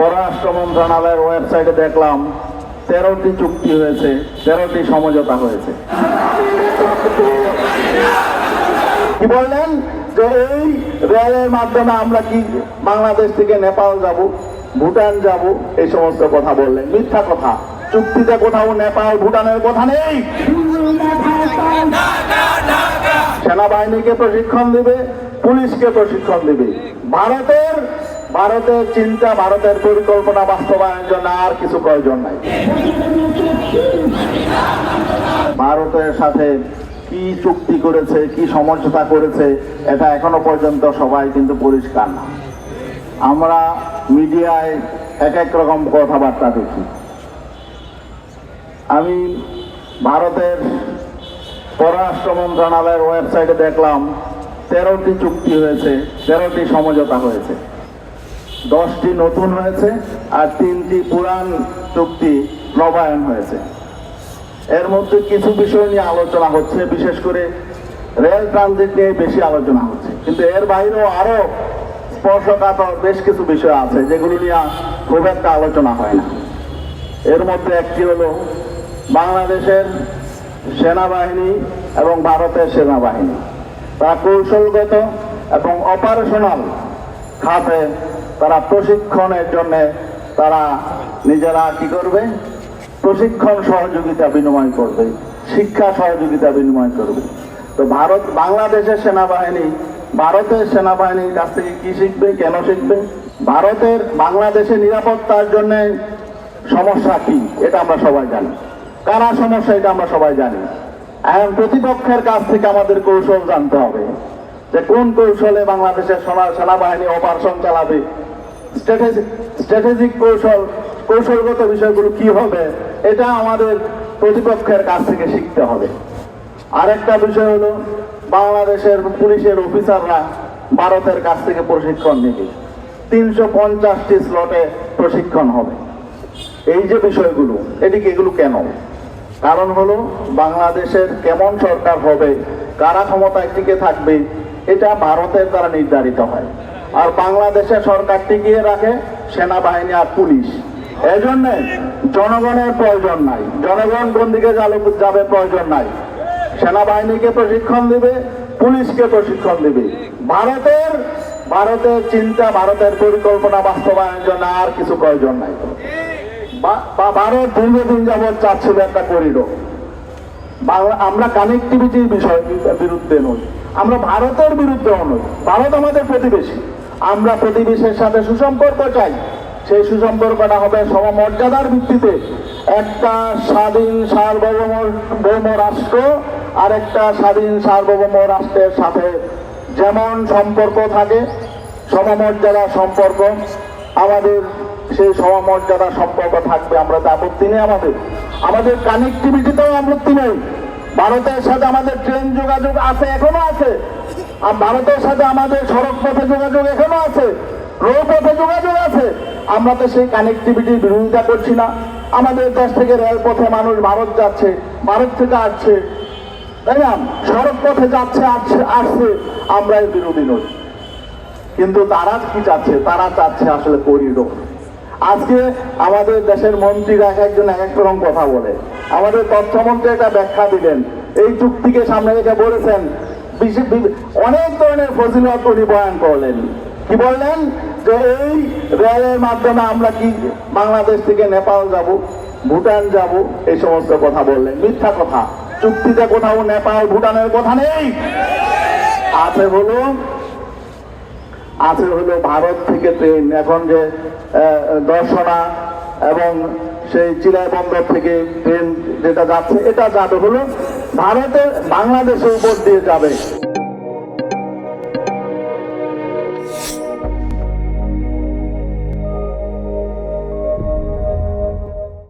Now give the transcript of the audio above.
পররাষ্ট্র মন্ত্রণালয়ের ওয়েবসাইটে দেখলাম তেরোটি চুক্তি হয়েছে, তেরোটি সমঝোতা হয়েছে। কি বললেন? যে এই রেলের মাধ্যমে আমরা কি বাংলাদেশ থেকে নেপাল যাব, ভুটান যাব, এই সমস্ত কথা বললেন। মিথ্যা কথা। চুক্তিতে কোথাও নেপাল, ভুটানের কথা নেই। সেনাবাহিনীকে প্রশিক্ষণ দিবে, পুলিশকে প্রশিক্ষণ দিবে। ভারতের ভারতের চিন্তা, ভারতের পরিকল্পনা বাস্তবায়নের জন্য আর কিছু প্রয়োজন নাই। ভারতের সাথে কি চুক্তি করেছে, কি সমঝোতা করেছে, এটা এখনও পর্যন্ত সবাই কিন্তু পরিষ্কার না। আমরা মিডিয়ায় এক এক রকম কথাবার্তা দেখি। আমি ভারতের পররাষ্ট্র মন্ত্রণালয়ের ওয়েবসাইটে দেখলাম, তেরোটি চুক্তি হয়েছে, তেরোটি সমঝোতা হয়েছে। দশটি নতুন হয়েছে আর তিনটি পুরান চুক্তি নবায়ন হয়েছে। এর মধ্যে কিছু বিষয় নিয়ে আলোচনা হচ্ছে, বিশেষ করে রেল ট্রানজিট নিয়ে বেশি আলোচনা হচ্ছে। কিন্তু এর বাইরেও আরও স্পর্শকাতর বেশ কিছু বিষয় আছে, যেগুলো নিয়ে খুব একটা আলোচনা হয় না। এর মধ্যে একটি হলো বাংলাদেশের সেনাবাহিনী এবং ভারতের সেনাবাহিনী। তারা কৌশলগত এবং অপারেশনাল খাতে তারা প্রশিক্ষণের জন্য তারা নিজেরা কি করবে? প্রশিক্ষণ সহযোগিতা বিনিময় করবে, শিক্ষা সহযোগিতা বিনিময় করবে। তো ভারত, বাংলাদেশের সেনাবাহিনী, ভারতের সেনাবাহিনীর কাছ থেকে কি শিখবে, কেন শিখবে? ভারতের, বাংলাদেশের নিরাপত্তার জন্য সমস্যা কি, এটা আমরা সবাই জানি। কারা সমস্যা, এটা আমরা সবাই জানি। এখন প্রতিপক্ষের কাছ থেকে আমাদের কৌশল জানতে হবে যে কোন কৌশলে বাংলাদেশের সেনা- সেনাবাহিনী অপারেশন চালাবে স্ট্র্যাটেজিক কৌশল, কৌশলগত বিষয়গুলো কি হবে, এটা আমাদের প্রতিপক্ষের কাছ থেকে শিখতে হবে। আরেকটা বিষয় হলো, বাংলাদেশের পুলিশের অফিসাররা ভারতের কাছ থেকে প্রশিক্ষণ নেবে। তিনশো পঞ্চাশটি স্লটে প্রশিক্ষণ হবে। এই যে বিষয়গুলো এদিকে এগুলো কেন? কারণ হলো, বাংলাদেশের কেমন সরকার হবে, কারা ক্ষমতায় টিকে থাকবে, এটা ভারতের দ্বারা নির্ধারিত হয়। আর বাংলাদেশের সরকার টিকিয়ে রাখে সেনাবাহিনী আর পুলিশ। এজন্য জনগণের প্রয়োজন নাই। জনগণ কোন দিকে যাবে- প্রয়োজন নাই। সেনাবাহিনীকে প্রশিক্ষণ দিবে, পুলিশকে প্রশিক্ষণ দিবে। ভারতের ভারতের চিন্তা, ভারতের পরিকল্পনা বাস্তবায়নের জন্য আর কিছু প্রয়োজন নাই। বা- ভারত দীর্ঘদিন যাবৎ চাচ্ছিল একটা করিডোর। আমরা কানেক্টিভিটির বিষয় বিরুদ্ধে নই। আমরা ভারতের বিরুদ্ধেও নই। ভারত আমাদের প্রতিবেশী। আমরা প্রতিবেশীর সাথে সুসম্পর্ক চাই। সেই সুসম্পর্কটা হবে সমমর্যাদার ভিত্তিতে। একটা স্বাধীন সার্বভৌম ভৌম রাষ্ট্র আর একটা স্বাধীন সার্বভৌম রাষ্ট্রের সাথে যেমন সম্পর্ক থাকে সমমর্যাদা সম্পর্ক, আমাদের সেই সমমর্যাদা সম্পর্ক থাকবে আমরা তো আপত্তি নেই আমাদের আমাদের কানেক্টিভিটিতেও আপত্তি নেই। ভারতের সাথে আমাদের ট্রেন যোগাযোগ আছে, এখনও আছে। আর ভারতের সাথে আমাদের সড়ক পথে যোগাযোগ এখনও আছে নৌপথে যোগাযোগ আছে। আমরা তো সেই কানেক্টিভিটির বিরোধিতা করছি না। আমাদের দেশ থেকে রেলপথে মানুষ ভারত যাচ্ছে, ভারত থেকে আসছে। তাই না? সড়ক পথে যাচ্ছে, আসছে আসছে, আমরা এর বিরোধী নই। কিন্তু তারা কি চাচ্ছে? তারা চাচ্ছে আসলে করিডোর আজকে আমাদের দেশের মন্ত্রীরা এক একজন এক এক রকম কথা বলে। আমাদের তথ্যমন্ত্রী একটা ব্যাখ্যা দিলেন। এই চুক্তিকে সামনে রেখে বলেছেন অনেক ধরনের ফজিলত উনি বয়ান করলেন। কি বললেন? যে এই রেলের মাধ্যমে আমরা কি বাংলাদেশ থেকে নেপাল যাব, ভুটান যাব, এই সমস্ত কথা বললেন। মিথ্যা কথা। চুক্তিতে কোথাও নেপাল, ভুটানের কথা নেই। আছে হলো আছে হলো ভারত থেকে ট্রেন। এখন যে দর্শনা এবং সেই চিলাই বন্দর থেকে ট্রেন যেটা যাচ্ছে, এটা যাবে হলো ভারতের বাংলাদেশের উপর দিয়ে যাবে।